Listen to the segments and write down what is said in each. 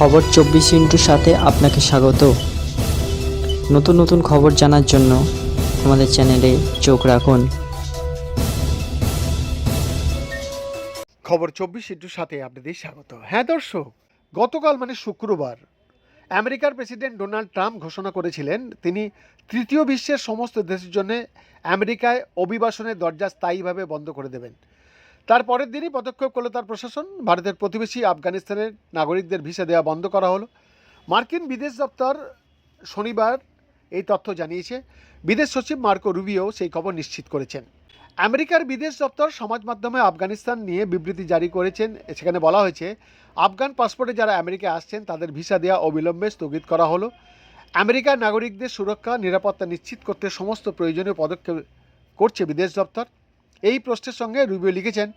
খবর চব্বিশ ইন্টুর সাথে আপনাকে স্বাগত। নতুন নতুন খবর জানার জন্য আমাদের চ্যানেলে চোখ রাখুন। খবর চব্বিশ ইন্টুর সাথে আপনাদের স্বাগত। হ্যাঁ দর্শক, গতকাল মানে শুক্রবার আমেরিকার প্রেসিডেন্ট ডোনাল্ড ট্রাম্প ঘোষণা করেছিলেন, তিনি তৃতীয় বিশ্বের সমস্ত দেশের জন্য আমেরিকায় অভিবাসনের দরজা স্থায়ীভাবে বন্ধ করে দেবেন। তার পরের দিনই পদক্ষেপ করল তার প্রশাসন। ভারতের প্রতিবেশী আফগানিস্তানের নাগরিকদের ভিসা দেওয়া বন্ধ করা হলো। মার্কিন বিদেশ দপ্তর শনিবার এই তথ্য জানিয়েছে। বিদেশ সচিব মার্কো রুবিও সেই খবর নিশ্চিত করেছেন। আমেরিকার বিদেশ দপ্তর সমাজ মাধ্যমে আফগানিস্তান নিয়ে বিবৃতি জারি করেছেন। সেখানে বলা হয়েছে, আফগান পাসপোর্টে যারা আমেরিকায় আসছেন, তাদের ভিসা দেওয়া অবিলম্বে স্থগিত করা হলো। আমেরিকার নাগরিকদের সুরক্ষা, নিরাপত্তা নিশ্চিত করতে সমস্ত প্রয়োজনীয় পদক্ষেপ করছে বিদেশ দপ্তর। এই প্রশ্নের সঙ্গে রুবিও লিখেছেন,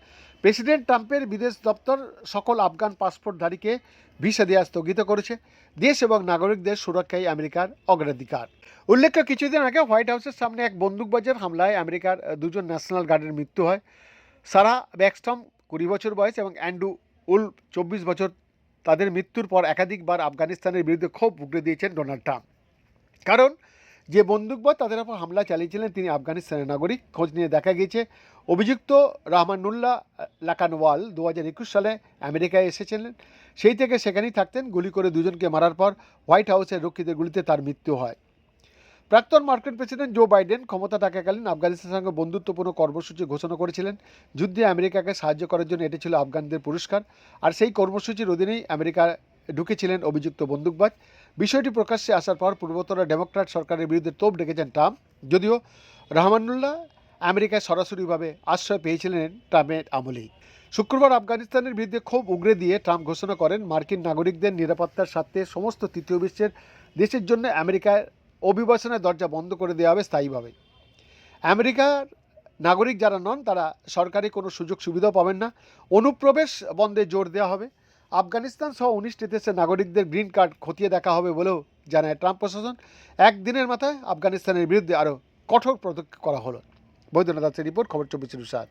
প্রেসিডেন্ট ট্রাম্পের বিদেশ দপ্তর সকল আফগান পাসপোর্টধারীকে ভিসা দেওয়া স্থগিত করেছে। দেশ এবং নাগরিকদের সুরক্ষায় আমেরিকার অগ্রাধিকার। উল্লেখ্য, কিছুদিন আগে হোয়াইট হাউসের সামনে এক বন্দুকবাজের হামলায় আমেরিকার দুজন ন্যাশনাল গার্ডের মৃত্যু হয়। সারা ব্যাকস্টম কুড়ি বছর বয়স এবং অ্যান্ডু উল চব্বিশ বছর। তাদের মৃত্যুর পর একাধিকবার আফগানিস্তানের বিরুদ্ধে ক্ষোভ উগড়ে দিয়েছেন ডোনাল্ড ট্রাম্প। কারণ যে বন্দুকবাজ তাদের উপর হামলা চালিয়েছিলেন তিনি আফগানিস্তানের নাগরিক। খোঁজ নিয়ে দেখা গিয়েছে, অভিযুক্ত রহমানুল্লাহ লাকানওয়াল দু হাজার একুশ সালে আমেরিকায় এসেছিলেন। সেই থেকে সেখানেই থাকতেন, গুলি করে দুজনকে মারার পর হোয়াইট হাউসের রক্ষীদের গুলিতে তার মৃত্যু হয়। প্রাক্তন মার্কিন প্রেসিডেন্ট জো বাইডেন ক্ষমতা থাকাকালীন আফগানিস্তানের সঙ্গে বন্ধুত্বপূর্ণ কর্মসূচি ঘোষণা করেছিলেন। যুদ্ধে আমেরিকাকে সাহায্য করার জন্য এটি ছিল আফগানদের পুরস্কার। আর সেই কর্মসূচির অধীনেই আমেরিকা ঢুকেছিলেন অভিযুক্ত বন্দুকবাজ। বিষয়টি প্রকাশ্যে আসার পর পূর্বতন ডেমোক্র্যাট সরকারের বিরুদ্ধে তোপ ডেকেছেন ট্রাম্প। যদিও রহমানুল্লাহ আমেরিকায় সরাসরিভাবে আশ্রয় পেয়েছিলেন ট্রাম্পের আমলেই। শুক্রবার আফগানিস্তানের বিরুদ্ধে ক্ষোভ উগরে দিয়ে ট্রাম্প ঘোষণা করেন, মার্কিন নাগরিকদের নিরাপত্তার স্বার্থে সমস্ত তৃতীয় বিশ্বের দেশের জন্য আমেরিকায় অভিবাসনের দরজা বন্ধ করে দেওয়া হবে স্থায়ীভাবে। আমেরিকার নাগরিক যারা নন, তারা সরকারি কোনো সুযোগ সুবিধাও পাবেন না। অনুপ্রবেশ বন্ধে জোর দেওয়া হবে। আফগানিস্তান সহ উনিশটি দেশের নাগরিকদের গ্রিন কার্ড খতিয়ে দেখা হবে বলেও জানায় ট্রাম্প প্রশাসন। একদিনের মাথায় আফগানিস্তানের বিরুদ্ধে আরও কঠোর পদক্ষেপ করা হলো। বৈদ্যনাথ দাসের রিপোর্ট, খবর চব্বিশ সাত।